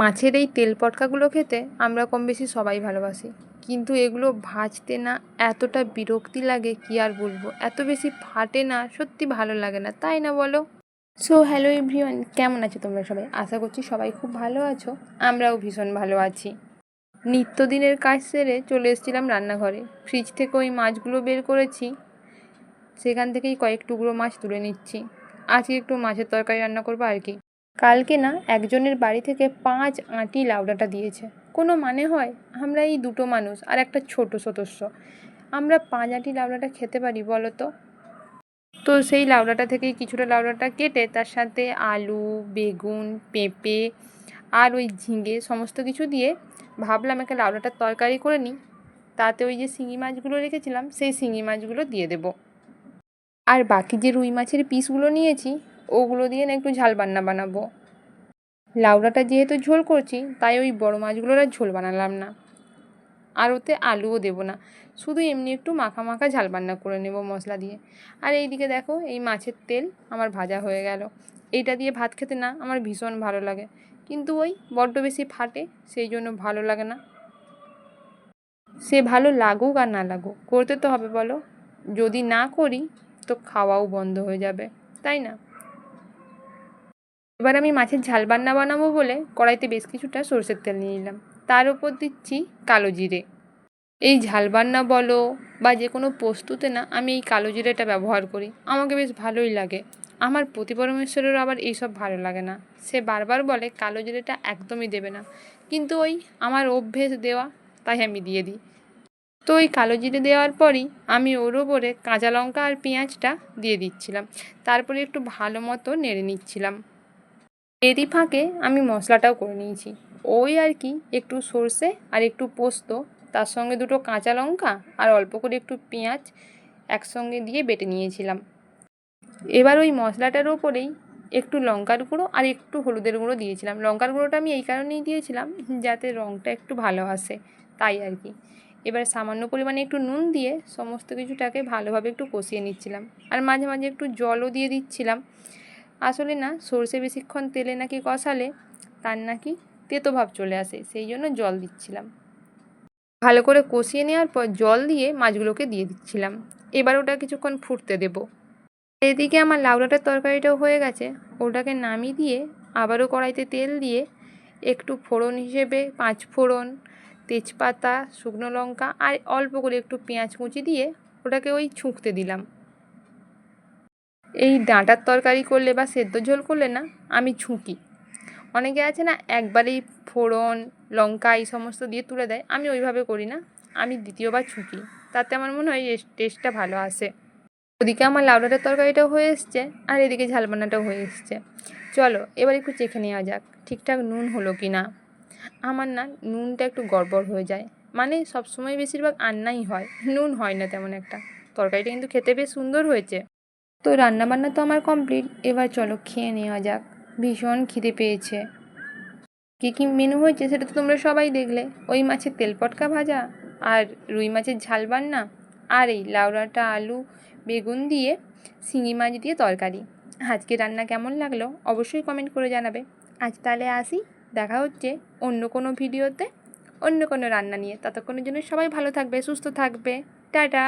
মাছের এই তেল পটকাগুলো খেতে আমরা কম বেশি সবাই ভালোবাসি। কিন্তু এগুলো ভাজতে না এতটা বিরক্তি লাগে কি আর বলব? এত বেশি ফাটে না, সত্যি ভালো লাগে না, তাই না বলো? সো হ্যালো এভরিওয়ান কেমন আছো তোমরা সবাই? আশা করছি সবাই খুব ভালো আছো, আমরাও ভীষণ ভালো আছি। নিত্যদিনের কাজ সেরে চলে এসেছিলাম রান্নাঘরে। ফ্রিজ থেকে ওই মাছগুলো বের করেছি, সেখান থেকেই কয়েক টুকরো মাছ তুলে নিচ্ছি। আজকে একটু মাছের তরকারি রান্না করব আর কি। কালকে না একজনের বাড়ি থেকে পাঁচ আঁটি লাউডাটা দিয়েছে। কোনো মানে হয়? আমরা এই দুটো মানুষ আর একটা ছোট সদস্য। আমরা পাঁচ আঁটি লাউডাটা খেতে পারি বলো তো তো সেই লাউডাটা থেকেই কিছুটা লাউডাটা কেটে তার সাথে আলু, বেগুন, পেঁপে আর ওই ঝিঙে সমস্ত কিছু দিয়ে ভাবলাম একটা লাউডাটার তরকারি করে নিই। তাতে ওই যে শিঙি মাছগুলো রেখেছিলাম, সেই শিঙি মাছগুলো দিয়ে দেবো। আর বাকি যে রুই মাছের পিসগুলো নিয়েছি ওগুলো দিয়ে না একটু ঝাল বান্না বানাবো। লাউডাটা যেহেতু ঝোল করছি, তাই ওই বড় মাছগুলোর আর ঝোল বানালাম না। আর ওতে আলুও দেবো না। শুধু এমনি একটু মাখা মাখা ঝাল বান্না করে নেব মশলা দিয়ে। আর এইদিকে দেখো, এই মাছের তেল আমার ভাজা হয়ে গেল। এইটা দিয়ে ভাত খেতে না, আমার ভীষণ ভালো লাগে। কিন্তু ওই বড্ড বেশি ফাটে, সেই জন্য ভালো লাগে না। সে ভালো লাগুক আর না লাগুক, করতে তো হবে বলো। যদি না করি, তো খাওয়াও বন্ধ হয়ে যাবে, তাই না? এবার আমি মাছের ঝাল বান্না বানাবো বলে কড়াইতে বেশ কিছুটা সরষের তেল নিয়ে নিলাম। তার উপর দিচ্ছি কালো জিরে। এই ঝাল বান্না বলো বা যে কোনো পোস্তুতে না, আমি এই কালো জিরেটা ব্যবহার করি। আমাকে বেশ ভালোই লাগে। আমার প্রতিপরমেশ্বরেরও আবার এইসব ভালো লাগে না। সে বারবার বলে কালো জিরেটা একদমই দেবে না। কিন্তু ওই আমার অভ্যেস দেওয়া, তাই আমি দিয়ে দিই। তো ওই কালো জিরে দেওয়ার পরই আমি ওর ওপরে কাঁচা লঙ্কা আর পেঁয়াজটা দিয়ে দিচ্ছিলাম। তারপরে একটু ভালো মতো নেড়ে নিচ্ছিলাম। এরই ফাঁকে আমি মশলাটাও করে নিয়েছি। ওই আর কি, একটু সর্ষে আর একটু পোস্ত, তার সঙ্গে দুটো কাঁচা লঙ্কা আর অল্প করে একটু পেঁয়াজ একসঙ্গে দিয়ে বেটে নিয়েছিলাম। এবার ওই মশলাটার ওপরেই একটু লঙ্কার গুঁড়ো আর একটু হলুদের গুঁড়ো দিয়েছিলাম। লঙ্কার গুঁড়োটা আমি এই কারণেই দিয়েছিলাম যাতে রঙটা একটু ভালো আসে, তাই আর কি। এবার সামান্য পরিমাণে একটু নুন দিয়ে সমস্ত কিছুটাকে ভালোভাবে একটু কষিয়ে নিচ্ছিলাম। আর মাঝে মাঝে একটু জলও দিয়ে দিচ্ছিলাম। আসলে না, সর্ষে বেশিক্ষণ তেলে নাকি কষালে তার নাকি তেতো ভাব চলে আসে, সেই জন্য জল দিচ্ছিলাম। ভালো করে কষিয়ে নেওয়ার পর জল দিয়ে মাছগুলোকে দিয়ে দিচ্ছিলাম। এবার ওটা কিছুক্ষণ ফুটতে দেব। এদিকে আমার লাউডাটার তরকারিটাও হয়ে গেছে। ওটাকে নামিয়ে দিয়ে আবারও কড়াইতে তেল দিয়ে একটু ফোড়ন হিসেবে পাঁচ ফোড়ন, তেজপাতা, শুকনো লঙ্কা আর অল্প করে একটু পেঁয়াজ কুচি দিয়ে ওটাকে ওই ছুঁকতে দিলাম। এই ডাঁটার তরকারি করলে বা সেদ্ধ ঝোল করলে না, আমি ছুঁকি। অনেকে আছে না, একবারেই ফোড়ন, লঙ্কা এই সমস্ত দিয়ে তুলে দেয়, আমি ওইভাবে করি না, আমি দ্বিতীয়বার ছুঁকি। তাতে আমার মনে হয় টেস্টটা ভালো আসে। ওদিকে আমার লাউডাটার তরকারিটাও হয়ে এসছে, আর এদিকে ঝালবানাটাও হয়ে এসছে। চলো, এবার একটু চেখে নেওয়া যাক, ঠিকঠাক নুন হলো কি না। আমার না নুনটা একটু গড়বড় হয়ে যায়। মানে সবসময় বেশিরভাগ আন্নাই হয়, নুন হয় না তেমন একটা। তরকারিটা কিন্তু খেতে বেশ সুন্দর হয়েছে। তো রান্নাবান্না তো আমার কমপ্লিট। এবার চলো খেয়ে নেওয়া যাক। ভীষণ খিদে পেয়েছে। কী কী মেনু হয়েছে সেটা তো তোমরা সবাই দেখলে। ওই মাছের তেল পটকা ভাজা আর রুই মাছের ঝাল বান্না আর এই লাউড়াটা আলু, বেগুন দিয়ে শিঙি মাছ দিয়ে তরকারি। আজকে রান্না কেমন লাগল অবশ্যই কমেন্ট করে জানাবে। আজ তাহলে আসি। দেখা হচ্ছে অন্য কোনো ভিডিওতে, অন্য কোনো রান্না নিয়ে। ততক্ষণের জন্য সবাই ভালো থাকবে, সুস্থ থাকবে। টাটা!